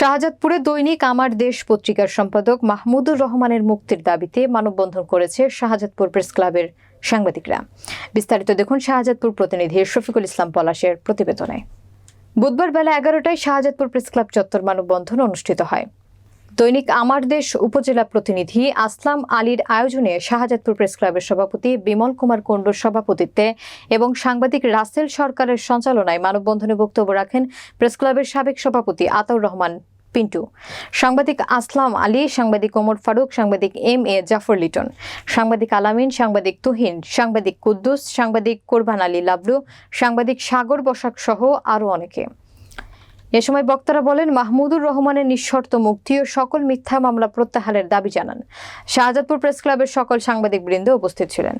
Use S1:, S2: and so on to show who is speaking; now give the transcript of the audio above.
S1: শাহজাদপুরে দৈনিক আমার দেশ পত্রিকার সম্পাদক মাহমুদুর রহমানের মুক্তির দাবিতে মানববন্ধন করেছে শাহজাদপুর প্রেস ক্লাবের সাংবাদিকরা। বিস্তারিত দেখুন শাহজাদপুর প্রতিনিধি শফিকুল ইসলাম পলাশের প্রতিবেদনে। বুধবার বেলা এগারোটায় শাহজাদপুর প্রেস ক্লাব চত্বর মানববন্ধন অনুষ্ঠিত হয়। দৈনিক আমার দেশ উপজেলা প্রতিনিধি আসলাম আলীর আয়োজনে শাহজাদপুর প্রেস ক্লাবের সভাপতি বিমল কুমার কুণ্ডুর সভাপতিত্বে এবং সাংবাদিক রাসেল সরকারের সঞ্চালনায় মানববন্ধনে বক্তব্য রাখেন প্রেস ক্লাবের সাবেক সভাপতি আতাউর রহমান পিন্টু। সাংবাদিক আসলাম আলী, সাংবাদিক ওমর ফারুক, সাংবাদিক এম এ জাফর লিটন, সাংবাদিক আলামিন, সাংবাদিক তুহিন, সাংবাদিক কুদ্দুস, সাংবাদিক কোরবান আলী লাবলু, সাংবাদিক সাগর বসাক সহ আরও অনেকে। এ সময় বক্তারা বলেন, মাহমুদুর রহমানের নিঃশর্ত মুক্তি ও সকল মিথ্যা মামলা প্রত্যাহারের দাবি জানান। শাহজাদপুর প্রেস ক্লাবের সকল সাংবাদিক বৃন্দ উপস্থিত ছিলেন।